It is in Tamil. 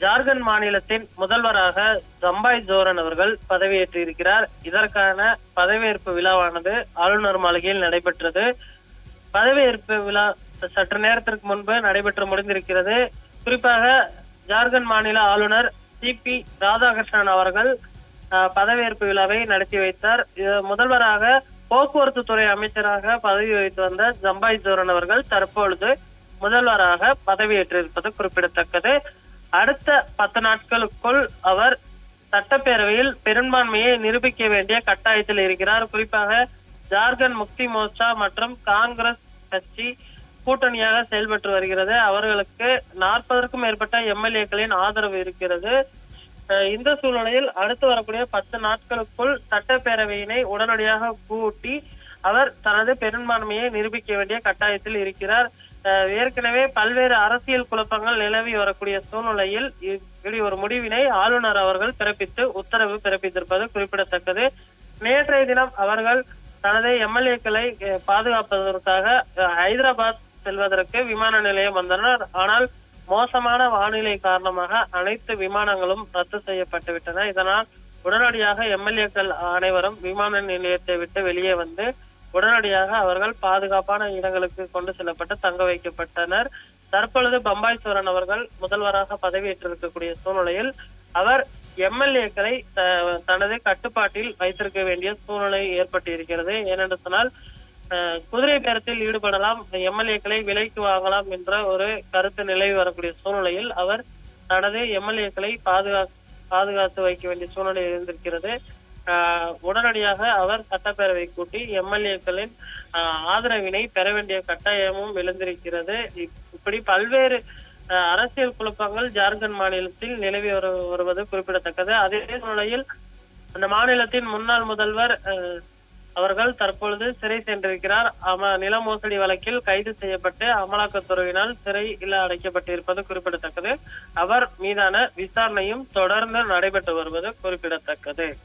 ஜார்க்கண்ட் மாநிலத்தின் முதல்வராக ஜம்பாய் ஜோரன் அவர்கள் பதவியேற்றிருக்கிறார். இதற்கான பதவியேற்பு விழாவானது ஆளுநர் மாளிகையில் நடைபெற்றது. பதவியேற்பு விழா சற்று நேரத்திற்கு முன்பு நடைபெற்று முடிந்திருக்கிறது. குறிப்பாக ஜார்க்கண்ட் மாநில ஆளுநர் சி பி ராதாகிருஷ்ணன் அவர்கள் பதவியேற்பு விழாவை நடத்தி வைத்தார். இது முதல்வராக போக்குவரத்து துறை அமைச்சராக பதவி வகித்து வந்த ஜம்பாய் ஜோரன் அவர்கள் தற்பொழுது முதல்வராக பதவியேற்றிருப்பது குறிப்பிடத்தக்கது. அடுத்த பத்து நாட்களுக்குள் அவர் சட்டப்பேரவையில் பெரும்பான்மையை நிரூபிக்க வேண்டிய கட்டாயத்தில் இருக்கிறார். குறிப்பாக ஜார்க்கண்ட் முக்தி மோர்ச்சா மற்றும் காங்கிரஸ் கட்சி கூட்டணியாக செயல்பட்டு வருகிறது. அவர்களுக்கு நாற்பதற்கும் மேற்பட்ட எம்எல்ஏக்களின் ஆதரவு இருக்கிறது. அஹ் இந்த சூழ்நிலையில் அடுத்து வரக்கூடிய பத்து நாட்களுக்குள் சட்டப்பேரவையினை உடனடியாக கூட்டி அவர் தனது பெரும்பான்மையை நிரூபிக்க வேண்டிய கட்டாயத்தில் இருக்கிறார். ஏற்கனவே பல்வேறு அரசியல் குழப்பங்கள் நிலவி வரக்கூடிய சூழ்நிலையில் இப்படி ஒரு முடிவினை ஆளுநர் அவர்கள் பிறப்பித்து உத்தரவு பிறப்பித்திருப்பது குறிப்பிடத்தக்கது. நேற்றைய தினம் அவர்கள் தனது எம்எல்ஏக்களை பாதுகாப்பதற்காக ஹைதராபாத் செல்வதற்கு விமான நிலையம் வந்தனர். ஆனால் மோசமான வானிலை காரணமாக அனைத்து விமானங்களும் ரத்து செய்யப்பட்டு விட்டன. இதனால் உடனடியாக எம்எல்ஏக்கள் அனைவரும் விமான நிலையத்தை விட்டு வெளியே வந்து உடனடியாக அவர்கள் பாதுகாப்பான இடங்களுக்கு கொண்டு செல்லப்பட்டு தங்க வைக்கப்பட்டனர். தற்பொழுது பம்பாய் சோரன் அவர்கள் முதல்வராக பதவியேற்றிருக்கக்கூடிய சூழ்நிலையில் அவர் எம்எல்ஏக்களை தனது கட்டுப்பாட்டில் வைத்திருக்க வேண்டிய சூழ்நிலை ஏற்பட்டு இருக்கிறது ஏனென்று சொன்னால் அஹ், குதிரை பேரத்தில் ஈடுபடலாம் எம்எல்ஏக்களை விலைக்கு வாங்கலாம் என்ற ஒரு கருத்து நிலவி வரக்கூடிய சூழ்நிலையில் அவர் தனது எம்எல்ஏக்களை பாதுகா பாதுகாத்து வைக்க வேண்டிய சூழ்நிலை இருந்திருக்கிறது. உடனடியாக அவர் சட்டப்பேரவை கூட்டி எம்எல்ஏக்களின் ஆதரவினை பெற வேண்டிய கட்டாயமும் எழுந்திருக்கிறது. இப்- இப்படி பல்வேறு அரசியல் குழப்பங்கள் ஜார்க்கண்ட் மாநிலத்தில் நிலவி வரு வருவது குறிப்பிடத்தக்கது. அதே சூழ்நிலையில் அந்த மாநிலத்தின் முன்னாள் முதல்வர் அவர்கள் தற்பொழுது சிறை சென்றிருக்கிறார். அம நில மோசடி வழக்கில் கைது செய்யப்பட்டு அமலாக்கத்துறையினால் சிறையில் அடைக்கப்பட்டிருப்பது குறிப்பிடத்தக்கது. அவர் மீதான விசாரணையும் தொடர்ந்து நடைபெற்று வருவது குறிப்பிடத்தக்கது.